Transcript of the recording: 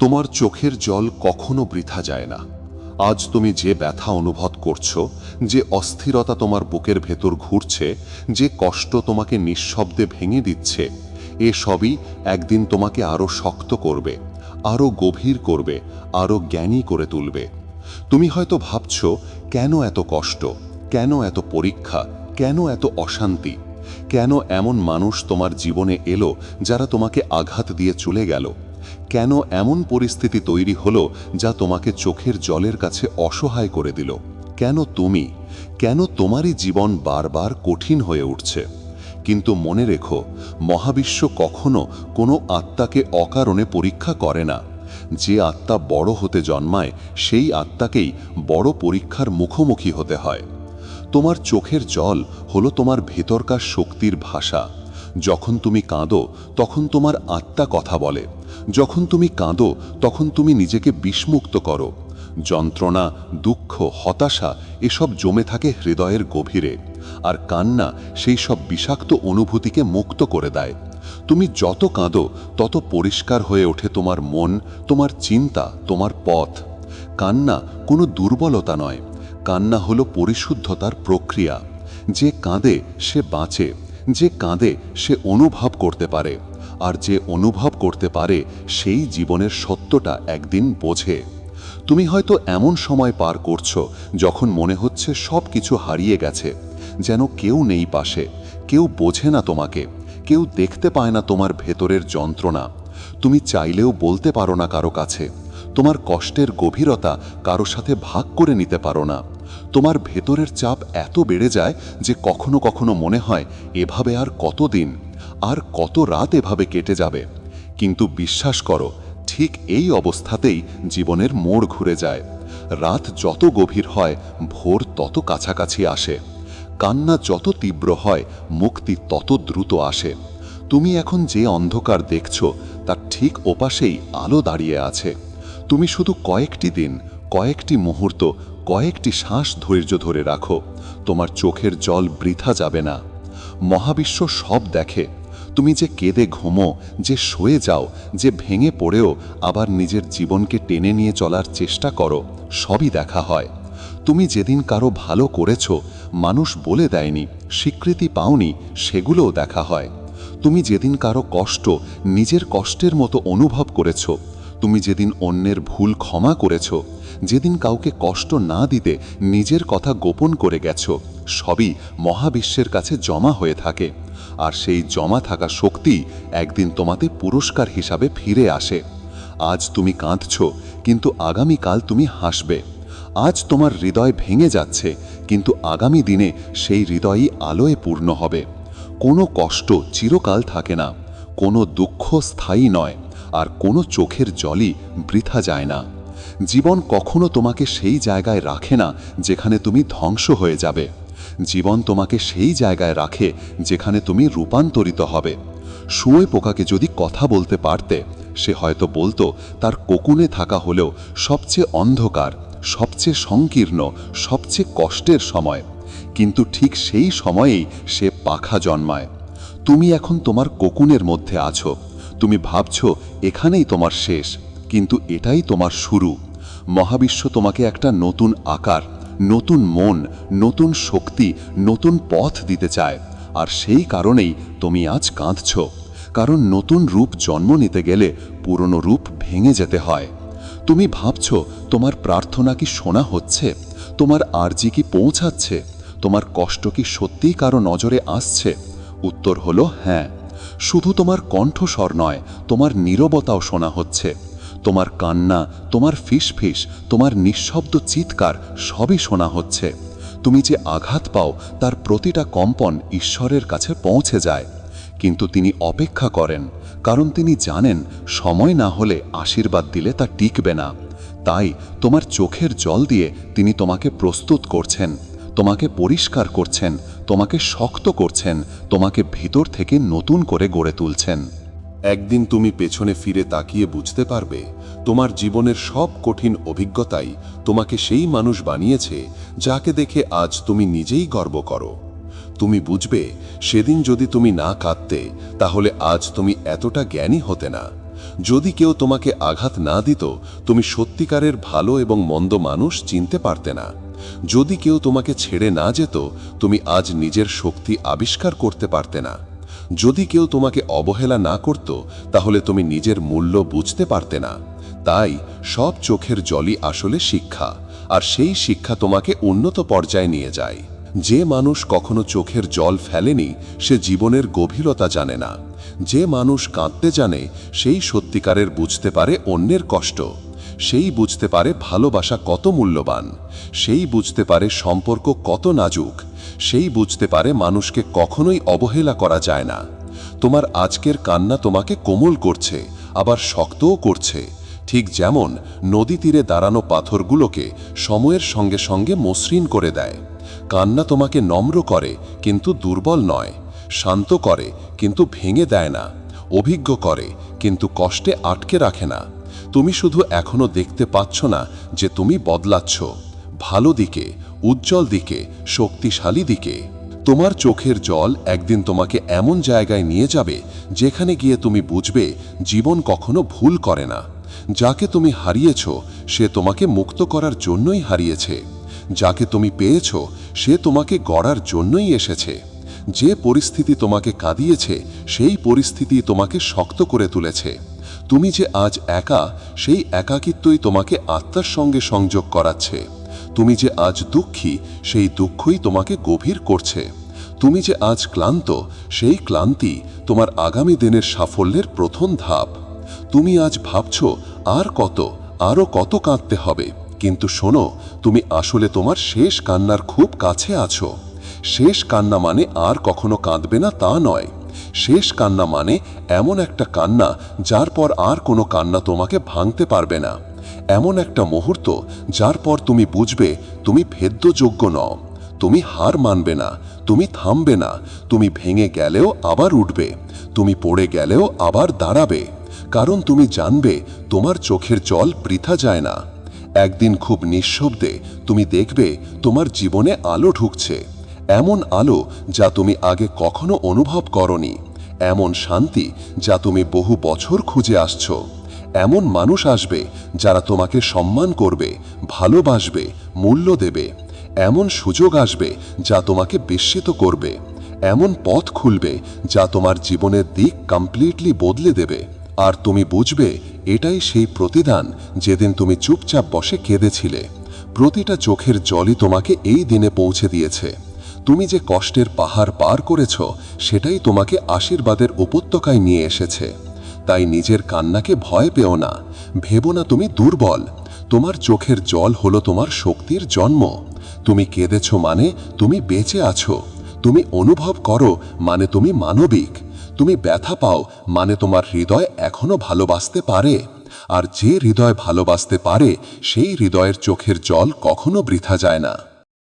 তোমার চোখের জল কখনো বৃথা যায় না। আজ তুমি যে ব্যথা অনুভব করছ, যে অস্থিরতা তোমার বুকের ভেতর ঘুরছে, যে কষ্ট তোমাকে নিঃশব্দে ভেঙে দিচ্ছে, এ সবই একদিন তোমাকে আরও শক্ত করবে আরও গভীর করবে আরও জ্ঞানী করে তুলবে। তুমি হয়তো ভাবছ, কেন এত কষ্ট, কেন এত পরীক্ষা, কেন এত অশান্তি, কেন এমন মানুষ তোমার জীবনে এলো যারা তোমাকে আঘাত দিয়ে চলে গেল? কেন এমন পরিস্থিতি তৈরি হলো যা তোমাকে চোখের জলের কাছে অসহায় করে দিল? কেন তুমি? কেন তোমারই জীবন বারবার কঠিন হয়ে উঠছে? কিন্তু মনে রেখো, মহাবিশ্ব কখনো কোনো আত্মাকে অকারণে পরীক্ষা করে না। যে আত্মা বড় হতে জন্মায়, সেই আত্মাকেই বড় পরীক্ষার মুখোমুখি হতে হয়। তোমার চোখের জল হলো তোমার ভেতরকার শক্তির ভাষা। যখন তুমি কাঁদো, তখন তোমার আত্মা কথা বলে। যখন তুমি কাঁদো, তখন তুমি নিজেকে বিস্মুক্ত করো। যন্ত্রণা, দুঃখ, হতাশা এসব জমে থাকে হৃদয়ের গভীরে। আর কান্না সেই সব বিষাক্ত অনুভূতিকে মুক্ত করে দেয়। তুমি যত কাঁদো, তত পরিষ্কার হয়ে ওঠে তোমার মন, তোমার চিন্তা, তোমার পথ। কান্না কোনো দুর্বলতা নয়। কান্না হলো পরিশুদ্ধতার প্রক্রিয়া। যে কাঁদে, সে বাঁচে। যে কাঁদে, সে অনুভব করতে পারে। আর যে অনুভব করতে পারে, সেই জীবনের সত্যটা একদিন বোঝে। তুমি হয়তো এমন সময় পার করছ, যখন মনে হচ্ছে সব কিছু হারিয়ে গেছে, যেন কেউ নেই পাশে, কেউ বোঝে না তোমাকে, কেউ দেখতে পায় না তোমার ভেতরের যন্ত্রণা। তুমি চাইলেও বলতে পারো না কারও কাছে, তোমার কষ্টের গভীরতা কারও সাথে ভাগ করে নিতে পারো না। তোমার ভেতরের চাপ এত বেড়ে যায় যে কখনো কখনো মনে হয়, এভাবে আর কতদিন? আর কত রাত এভাবে কেটে যাবে? কিন্তু বিশ্বাস করো, ঠিক এই অবস্থাতেই জীবনের মোড় ঘুরে যায়। রাত যত গভীর হয়, ভোর তত কাছাকাছি আসে। কান্না যত তীব্র হয়, মুক্তি তত দ্রুত আসে। তুমি এখন যে অন্ধকার দেখছ, তার ঠিক ওপাশেই আলো দাঁড়িয়ে আছে। তুমি শুধু কয়েকটি দিন, কয়েকটি মুহূর্ত, কয়েকটি শ্বাস ধৈর্য ধরে রাখো। তোমার চোখের জল বৃথা যাবে না। মহাবিশ্ব সব দেখে। তুমি যে কেঁদে ঘুমো, যে শুয়ে যাও, যে ভেঙে পড়েও আবার নিজের জীবনকে টেনে নিয়ে চলার চেষ্টা করো, সবই দেখা হয়। তুমি যেদিন কারও ভালো করেছ, মানুষ বলে দেয়নি, স্বীকৃতি পাওনি, সেগুলোও দেখা হয়। তুমি যেদিন কারও কষ্ট, নিজের কষ্টের মতো অনুভব করেছ, তুমি যেদিন অন্যের ভুল ক্ষমা করেছ, যেদিন কাউকে কষ্ট না দিতে নিজের কথা গোপন করে গেছ, সবই মহাবিশ্বের কাছে জমা হয়ে থাকে। আর সেই জমা থাকা শক্তি একদিন তোমাতে পুরস্কার হিসাবে ফিরে আসে। আজ তুমি কাঁদছ, কিন্তু আগামীকাল তুমি হাসবে। আজ তোমার হৃদয় ভেঙে যাচ্ছে, কিন্তু আগামী দিনে সেই হৃদয়ই আলোয় পূর্ণ হবে। কোনো কষ্ট চিরকাল থাকে না, কোনো দুঃখ স্থায়ী নয়, আর কোনো চোখের জলই বৃথা যায় না। জীবন কখনো তোমাকে সেই জায়গায় রাখে না, যেখানে তুমি ধ্বংস হয়ে যাবে। জীবন তোমাকে সেই জায়গায় রাখে যেখানে তুমি রূপান্তরিত হবে। শুয়ে পোকাকে যদি কথা বলতে পারতে, সে হয়তো বলতো, তার কোকুনে থাকা হলেও সবচেয়ে অন্ধকার, সবচেয়ে সংকীর্ণ, সবচেয়ে কষ্টের সময়। কিন্তু ঠিক সেই সময়েই সে পাখা জন্মায়। তুমি এখন তোমার কোকুনের মধ্যে আছো। তুমি ভাবছ, এখানেই তোমার শেষ। কিন্তু এটাই তোমার শুরু। মহাবিশ্ব তোমাকে একটা নতুন আকার নতুন মন, নতুন শক্তি, নতুন পথ দিতে চায়। আর সেই কারণেই তুমি আজ কাঁদছ। কারণ নতুন রূপ জন্ম নিতে গেলে পুরনো রূপ ভেঙে যেতে হয়। তুমি ভাবছ, তোমার প্রার্থনা কি শোনা হচ্ছে? তোমার আর্জি কি পৌঁছাচ্ছে? তোমার কষ্ট কি সত্যিই কারও নজরে আসছে? উত্তর হলো হ্যাঁ। শুধু তোমার কণ্ঠস্বর নয়, তোমার নীরবতাও শোনা হচ্ছে। তোমার কান্না, তোমার ফিসফিস, তোমার নিঃশব্দ চিৎকার সবই শোনা হচ্ছে। তুমি যে আঘাত পাও, তার প্রতিটা কম্পন ঈশ্বরের কাছে পৌঁছে যায়। কিন্তু তিনি অপেক্ষা করেন, কারণ তিনি জানেন সময় না হলে আশীর্বাদ দিলে তা টিকবে না। তাই তোমার চোখের জল দিয়ে তিনি তোমাকে প্রস্তুত করছেন, তোমাকে পরিষ্কার করছেন, তোমাকে শক্ত করছেন, তোমাকে ভিতর থেকে নতুন করে গড়ে তুলছেন। একদিন তুমি পেছনে ফিরে তাকিয়ে বুঝতে পারবে, তোমার জীবনের সব কঠিন অভিজ্ঞতাই তোমাকে সেই মানুষ বানিয়েছে যাকে দেখে আজ তুমি নিজেই গর্ব করো। তুমি বুঝবে, সেদিন যদি তুমি না কাঁদতে, তাহলে আজ তুমি এতটা জ্ঞানী হতে না। যদি কেউ তোমাকে আঘাত না দিত, তুমি সত্যিকারের ভালো এবং মন্দ মানুষ চিনতে পারতে না। যদি কেউ তোমাকে ছেড়ে না যেত, তুমি আজ নিজের শক্তি আবিষ্কার করতে পারতে না। যদি কেউ তোমাকে অবহেলা না করত, তাহলে তুমি নিজের মূল্য বুঝতে পারতে না। তাই সব চোখের জলই আসলে শিক্ষা, আর সেই শিক্ষা তোমাকে উন্নত পর্যায়ে নিয়ে যায়। যে মানুষ কখনো চোখের জল ফেলেনি, সে জীবনের গভীরতা জানে না। যে মানুষ কাঁদতে জানে, সেই সত্যিকারের বুঝতে পারে অন্যের কষ্ট। সেই বুঝতে পারে ভালোবাসা কত মূল্যবান, সেই বুঝতে পারে সম্পর্ক কত নাজুক, সেই বুঝতে পারে মানুষকে কখনোই অবহেলা করা যায় না। তোমার আজকের কান্না তোমাকে কোমল করছে, আবার শক্তও করছে। ঠিক যেমন নদী তীরে দাঁড়ানো পাথরগুলোকে সময়ের সঙ্গে সঙ্গে মসৃণ করে দেয়। কান্না তোমাকে নম্র করে, কিন্তু দুর্বল নয়। শান্ত করে, কিন্তু ভেঙে দেয় না। অভিজ্ঞ করে, কিন্তু কষ্টে আটকে রাখে না। তুমি শুধু এখনও দেখতে পাচ্ছ না যে তুমি বদলাচ্ছ। ভালো দিকে, উজ্জ্বল দিকে, শক্তিশালী দিকে। তোমার চোখের জল একদিন তোমাকে এমন জায়গায় নিয়ে যাবে যেখানে গিয়ে তুমি বুঝবে জীবন কখনো ভুল করে না। যাকে তুমি হারিয়েছ, সে তোমাকে মুক্ত করার জন্যই হারিয়েছে। যাকে তুমি পেয়েছ, সে তোমাকে গড়ার জন্যই এসেছে। যে পরিস্থিতি তোমাকে কাঁদিয়েছে, সেই পরিস্থিতি তোমাকে শক্ত করে তুলেছে। তুমি যে আজ একা, সেই একাকিত্বই তোমাকে আত্মার সঙ্গে সংযোগ করাচ্ছে। তুমি যে আজ দুঃখী, সেই দুঃখই তোমাকে গভীর করছে। তুমি যে আজ ক্লান্ত, সেই ক্লান্তি তোমার আগামী দিনের সাফল্যের প্রথম ধাপ। তুমি আজ ভাবছ, আর কত আরও কত কাঁদতে হবে? কিন্তু শোনো, তুমি আসলে তোমার শেষ কান্নার খুব কাছে আছো। শেষ কান্না মানে আর কখনো কাঁদবে না তা নয়। শেষ কান্না মানে এমন একটা কান্না যার পর আর কোনো কান্না তোমাকে ভাঙতে পারবে না। এমন একটা মুহূর্ত যার পর তুমি বুঝবে তুমি ভেদ্যযোগ্য নও। তুমি হার মানবে না, তুমি থামবে না, তুমি ভেঙে গেলেও আবার উঠবে, তুমি পড়ে গেলেও আবার দাঁড়াবে, কারণ তুমি জানবে তোমার চোখের জল বৃথা যায় না। একদিন খুব নিঃশব্দে তুমি দেখবে তোমার জীবনে আলো ঢুকছে। এমন আলো যা তুমি আগে কখনো অনুভব করনি। এমন শান্তি যা তুমি বহু বছর খুঁজে আসছো। এমন মানুষ আসবে যারা তোমাকে সম্মান করবে, ভালোবাসবে, মূল্য দেবে। এমন সুযোগ আসবে যা তোমাকে বিস্মিত করবে। এমন পথ খুলবে যা তোমার জীবনের দিক কমপ্লিটলি বদলে দেবে। আর তুমি বুঝবে, এটাই সেই প্রতিদান যেদিন তুমি চুপচাপ বসে কেঁদেছিলে। প্রতিটা চোখের জলই তোমাকে এই দিনে পৌঁছে দিয়েছে। তুমি যে কষ্টের পাহাড় পার করেছ, সেটাই তোমাকে আশীর্বাদের উপত্যকায় নিয়ে এসেছে। তাই নিজের কান্নাকে ভয় পেও না। ভেবো না তুমি দুর্বল। তোমার চোখের জল হলো তোমার শক্তির জন্ম। তুমি কেঁদেছ মানে তুমি বেঁচে আছো। তুমি অনুভব করো মানে তুমি মানবিক। তুমি ব্যথা পাও মানে তোমার হৃদয় এখনও ভালোবাসতে পারে। আর যে হৃদয় ভালোবাসতে পারে, সেই হৃদয়ের চোখের জল কখনো বৃথা যায় না।